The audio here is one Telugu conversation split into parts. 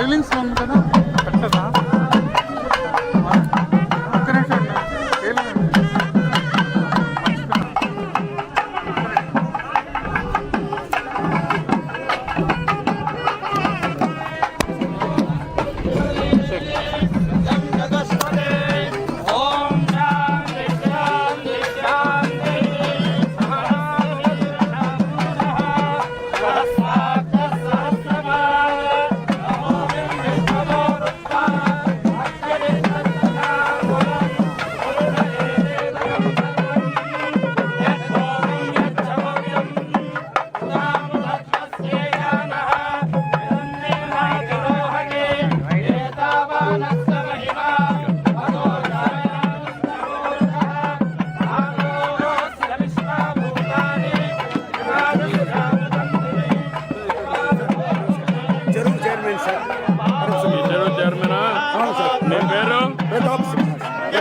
ఇచ్చానండి లైవ్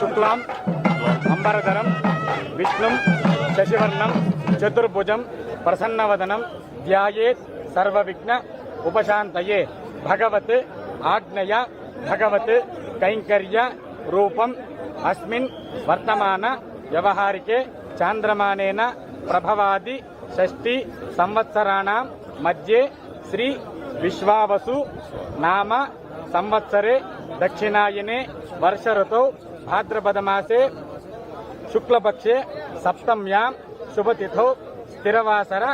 சுக்லாம் அம்பரதரம் விஷ்ணும் சசிவர்ணம் சதுர்புஜம் பிரசன்னவதனம் தியாயே சர்வவிக்ன உபசாந்தயே. பகவத் ஆக்னய பகவத் கைங்கரிய ரூபம் அஸ்மின் வர்த்தமான விவகாரிக்கே चान्द्रमानेन प्रभवादि षष्टि संवत्सरा मध्ये श्री विश्वावसु नाम संवत्सरे दक्षिणायने वर्षऋतौ भाद्रपदमासे शुक्लपक्षे सप्तम्यां शुभतिथौ स्थिरवासर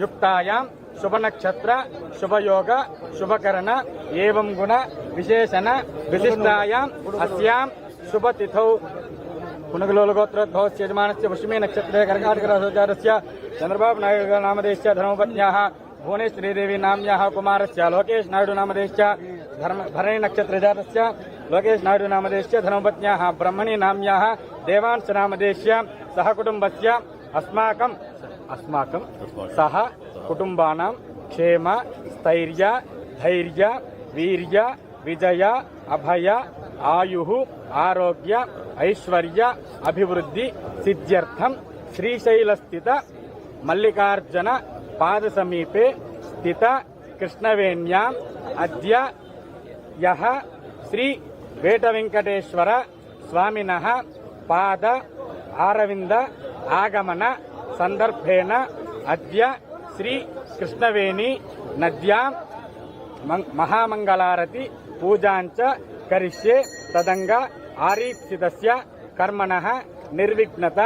युक्तायां शुभनक्षत्र शुभयोग शुभकरण एवं गुण विशेषण विशिष्टायां अस्यां शुभतिथौ पुनगलोलगोत्र यजमान से वशुमे नक्षत्रे से चंद्रबाबु नायडु नामदेश धर्मपत्न्याः, भुवनेश्वरीदेवी नाम्या कुमार से लोकेश नायडु नामदेश्च धर्म भरणी नक्षत्र लोकेश नायडु नामदेश्च धर्मपत्न्याः, ब्रह्मणी नाम्याः देवांश नामदेश्य से अस्माक अस्माक सह कुटुबा क्षेम, स्थर्य, धैर्य, वीर्य, विजय, अभय, आयु, आरोग्य ఐశ్వర్య అభివృద్ధి సిద్ధ్యర్థం శ్రీశైల స్థిత మల్లికార్జున పాద సమీపే స్థిత కృష్ణవేణ్యాం అద్య యహ శ్రీ వేటవెంకటేశ్వర స్వామిన పాద ఆరవింద ఆగమన సందర్భేణ అద్య శ్రీ కృష్ణవేణి నద్యా మహామంగళారతి పూజాంచ కరిష్యే తదంగా ఆరీప్సితస్య కర్మణ నిర్విఘ్నత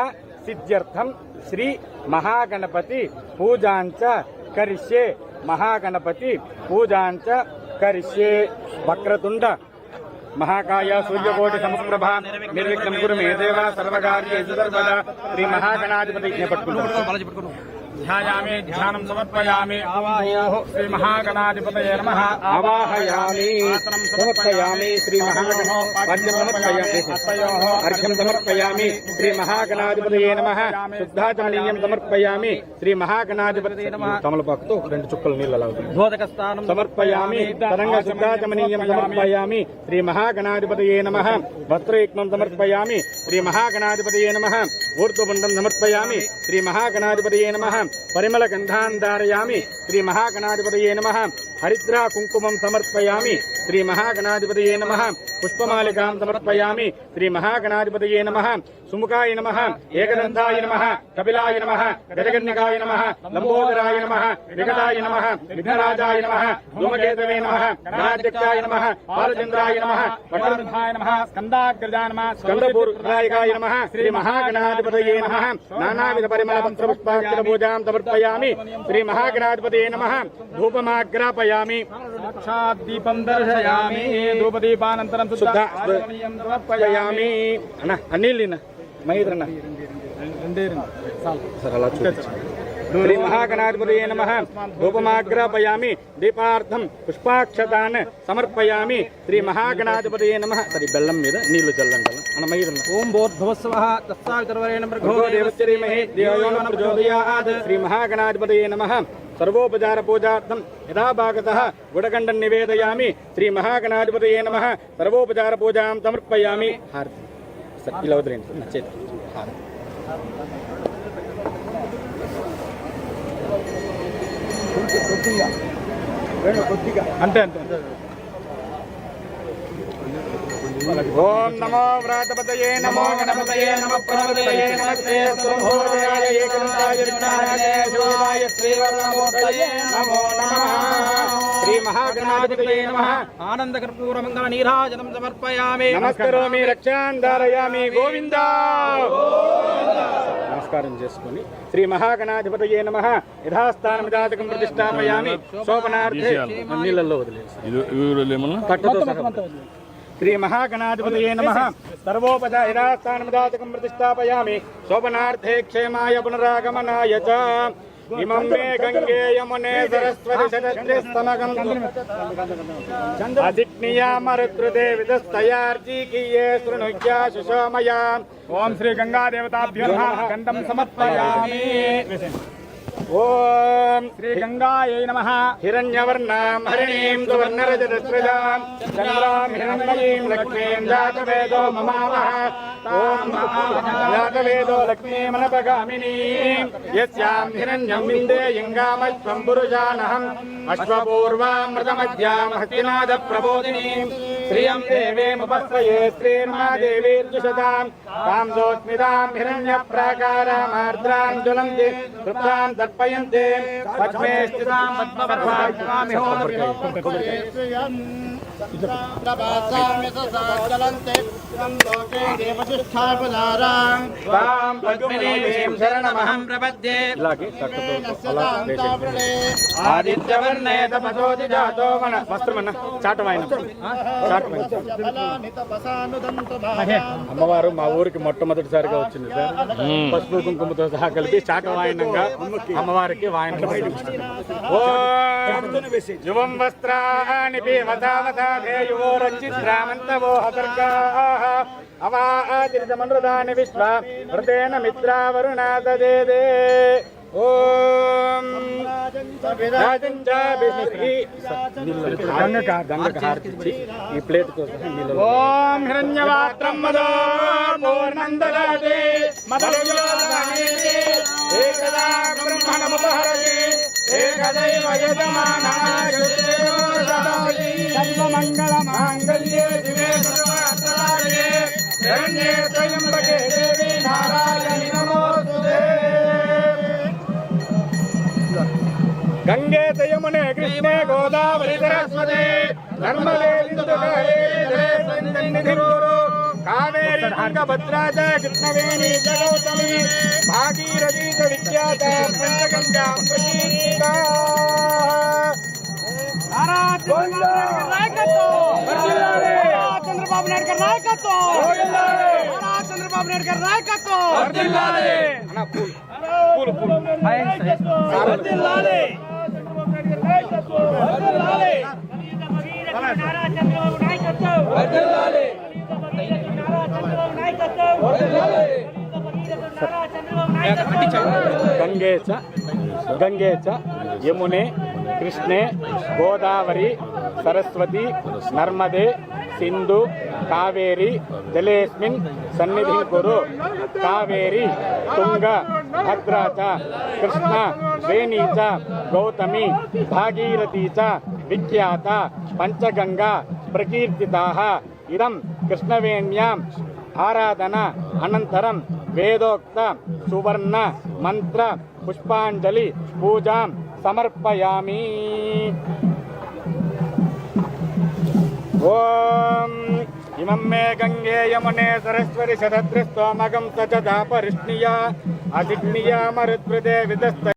సిద్ధ్యర్థం శ్రీ మహాగణపతి పూజాంచ కరిష్యే. మహాగణపతి పూజాంచ కరిష్యే. వక్రతుండ. మహాకాయ సూర్యకోటి సమప్రభ. నిర్విఘ్నం గురు మే దేవ సర్వకార్యేషు సర్వదా. శ్రీ మహాగణాధిపతి పట్టుకుంటాం ధ్యాయామి ధ్యానం సమర్పయామి. ఆవాహయామి శ్రీ మహాగణాధిపతయే నమః. ఆవాహయామి సమర్పయామి. శ్రీ మహాగణ అర్ఘ్యం సమర్పయామి. అర్ఘ్యం సమర్పయామి శ్రీ మహాగణాధిపతయే నమః. శుద్ధాచమనీయం సమర్పయామి శ్రీ మహాగణాధిపతయే నమః. తమలపాకుతో రెండు చుక్కలు నీళ్ళ బోధక స్థానం సమర్పయామి తరంగ శుద్ధాచమనీయం సమర్పయామి. శ్రీ మహాగణాధిపతయే నమః. వస్త్రయుగ్మం సమర్పయామి శ్రీ మహాగణాధిపతయే నమః. ఊర్ధ్వపుండం సమర్పయామి శ్రీ మహాగణాధిపతయే నమః. పరిమళ గంధాన్ ధారయామి. శ్రీ మహాగణాధిపతయే నమ. హరిద్రా కుంకుమం సమర్పయామి. శ్రీ మహాగణాధిపతయే నమః. పుష్పమాలికాం సమర్పయామి. శ్రీ మహాగణాధిపతయే నమః. సుముఖాయ నమః. ఏకదంతాయ నమః. కపిలాయ నమః. గజగన్యకాయ నమః. లంబోదరాయ నమః. వికటాయ నమః. విఘ్నరాజాయ నమః. ధూమకేతవే నమః. గణాధ్యక్షాయ నమః. బాలచంద్రాయ నమః. పట్టణాయ నమః. స్కందాగ్రజాయ నమః. స్కందపూర్ణాయకాయ నమః. శ్రీ మహాగణాధిపతయే నమః. నానావిధ పరిమళ మంత్ర పూజాం సమర్పయామి. శ్రీ మహాగణాధిపతయే నమః. ధూపమాగ్రాపయామి సాక్షాత్ దీపం దర్శయామి ధూపదీపానంతరం శుద్ధ సమర్పయామి అన్న అన్నీళ్ళిన మైద్రన్న సరే అలా చూపించు శ్రీ మహాగణాధిపతయే నమ ధూపమాగ్రాపయామి దీపార్థం పుష్పాక్షతాన్ సమర్పయామి శ్రీ మహాగణాధిపతయే నమ సరి బెల్లం మీద నీళ్ళు చల్లండి మైదన్న ఓం భోర్భవస్వ తస్సావితర్వరేణ భగో దేవశ్రీమహే దేవయోన ప్రచోదయాత్ శ్రీ మహాగణాధిపతయే నమ సర్వోపచార పూజార్థం యథా భాగతః నివేదయామి. శ్రీ మహాగణాధిపతయే నమ. సర్వోపచార పూజాం సమర్పయామి. హారతి. ఇలా వదిలేండి నా చేతి. హారతి. అంతే అంతే. ఓం నమో వ్రాతపతయే నమో గణపతయే నమ ప్రణపతయే నమస్తే స్వభోజయాయ ఏకదంతాయ విఘ్నాయ శోభాయ శ్రీవర్ణమూర్తయే నమో నమః. శ్రీ మహాగణాధిపతయే నమః. ఆనంద కర్పూర మంగళ నీరాజనం సమర్పయామి. నమస్కరోమి రక్షాన్ ధారయామి గోవింద. నమస్కారం చేసుకుని శ్రీ మహాగణాధిపతయే నమ. యథాస్థానం జాతకం ప్రతిష్టాపయామి. శోభనార్థే నీళ్ళల్లో వదిలేసి. ఇది ఇవి ఏమన్నా కట్టుతో సహా శ్రీ మహాగణాధిపతయే నమ సర్వోపద యథాస్థానం జాతకం ప్రతిష్టాపయామి శోభనార్థే క్షేమాయ పునరాగమనాయ చ ఇమం మే గంగే యమునే సరస్వతి సరస్వతిస్తమగం అజిజ్ఞియామరుద్రుదే విదస్తయార్జీకీయే శృణుజ్యా సుషోమయా ఓం శ్రీ గంగాయై నమః. హిరణ్యవర్ణాం హరిణీం సువర్ణరజతస్రజాం చంద్రాం హిరణ్మయీం లక్ష్మీం జాతవేదో మమావహ ఓం జాతవేదో లక్ష్మీమనపగామినీం. యస్యాం హిరణ్యం విందేయంగామశ్వం పురుషానహం అశ్వపూర్వామృతమధ్యాం హస్తినాద ప్రబోధినీం श्रियं देवीमुपश्रये श्रीर्मा देवीर्जुषताम् तां जोत्मितां हिरण्यप्राकारामार्द्रां ज्वलन्ति कृतां तर्पयन्ति पद्मेष्टितां पद्मपद्मामिहोमृते చాటమైన అమ్మవారు మా ఊరికి మొట్టమొదటిసారిగా వచ్చింది సార్. పసుపు కుంకుమతో సహా కలిపి చాట వాయనంగా అమ్మవారికి వాయనం ఓం యువం వస్త్రాణి పివతావతాధేయువో రచిద్రామంతవో హతర్గాః అవాతిరితమనృదాని విశ్వ హృతేన మిత్రావరుణాదదేదే. ఓం ఈ ప్లేట్ ఓం హిరణ్యవాత్రం మదో పూర్ణందలాదే మదయోదానేతే ఏకదా బ్రహ్మణముపహరతి ఏకదైవ యజమానాయుతే సర్వమంగళ మాంగళ్యే శివే సర్వార్థాయే శరణ్యే త్రయంబకే దేవి నారాయణి గంగే తయమునే కృష్ణే గోదావరి సరస్వతి నర్మలే సింధు भद्राता कृष्णवेणी जगौतमी भागीरथीत विख्याता ಚಂದ್ರಬಾಬು ನಾಯ್ಕರ್ ನಾಯಕತ್ವ ಚಂದ್ರಬಾಬು ನಾಯ್ಕರ್ ನಾಯಕತ್ವ ಚಂದ್ರಬಾಬು ನಾಯ್ಕತ್ವ నాయుడు గారి నాయకత్వం నారా చంద్రబాబు నాయుడు గారి నాయకత్వం అన్న పూలు పూలు పూలు గంగే చ గంగే చ యమునే కృష్ణే గోదావరి సరస్వతి నర్మదే సింధు కావేరి జలేస్మిన్ సన్నిధి కురు కావేరి తుంగ భద్రా ఆరాధన అనంతరం వేదోక్త సువర్ణ మంత్ర పుష్పాంజలి పూజాం సమర్పయామి. ఓం ఇమం మే గంగే యమునే సరస్వతి శతద్రిస్తోమగం సచదా పరిష్ణియా అజిగ్నియా మరుత్పృదే విదస్త